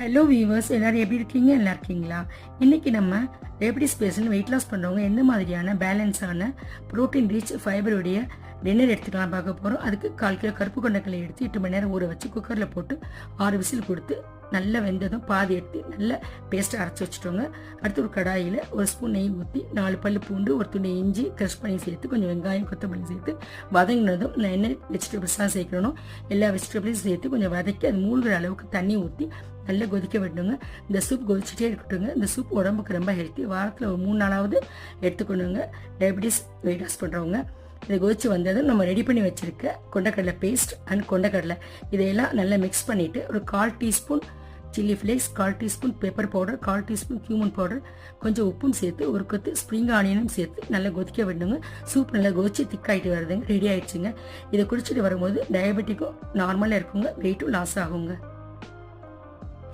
Hello viewers எல்லாரும் எப்படி இருக்கீங்க? நல்லா இருக்கீங்களா? இன்னைக்கு நம்ம டயபிட்டிஸ் பேஷண்ட் வெயிட் லாஸ் பண்ணுறவங்க எந்த மாதிரியான பேலன்ஸான ப்ரோட்டீன் ரிச் ஃபைபருடைய டின்னர் எடுத்துக்கலாம் பார்க்க போகிறோம் அதுக்கு கால் கிலோ கருப்பு கொண்டக்கலை எடுத்து எட்டு மணி நேரம் ஊற வச்சு குக்கரில் போட்டு ஆறு விசில் கொடுத்து நல்லா வெந்ததும் பாதி எடுத்து நல்லா பேஸ்ட்டை அரைச்சி வச்சுட்டோங்க. அடுத்து ஒரு கடாயில் ஒரு ஸ்பூன் நெய் ஊற்றி நாலு பல் பூண்டு ஒரு துணி இஞ்சி க்ரஷ் பண்ணி சேர்த்து கொஞ்சம் வெங்காயம் கொத்தமல்லி சேர்த்து வதங்கினதும் நான் என்ன வெஜிடபிள்ஸ்லாம் சேர்க்கணும் எல்லா வெஜிடபிள்ஸும் சேர்த்து கொஞ்சம் வதக்கி அது மூழ்கிற அளவுக்கு தண்ணி ஊற்றி நல்லா கொதிக்க விடணுங்க. இந்த சூப் கொதிச்சுட்டே இருக்கட்டுங்க இந்த சூப் உடம்புக்கு ரொம்ப ஹெல்த்தி வாரத்தில் ஒரு மூணு நாளாவது எடுத்துக்கணுங்க. டயபிட்டிஸ் வெயிட் லாஸ் பண்ணுறவங்க இதை கொதிச்சு வந்ததும் நம்ம ரெடி பண்ணி வச்சிருக்க கொண்டக்கடலை பேஸ்ட் அண்ட் கொண்டக்கடலை. இதையெல்லாம் நல்லா மிக்ஸ் பண்ணிவிட்டு ஒரு கால் டீஸ்பூன் சில்லி ஃப்ளேக்ஸ் கால் டீஸ்பூன் பெப்பர் பவுடர் கால் டீஸ்பூன் கியூமன் பவுடர் கொஞ்சம் உப்பும் சேர்த்து ஒரு கொத்து ஸ்ப்ரிங் ஆனியனும் சேர்த்து நல்லா கொதிக்க விடணுங்க. சூப் நல்லா கொதிச்சு திக்காயிட்டு வருதுங்க ரெடி ஆயிடுச்சுங்க. இதை குடிச்சிட்டு வரும்போது டயபெட்டிக்கும் நார்மலாக இருக்குங்க வெயிட்டும் லாஸ் ஆகுங்க.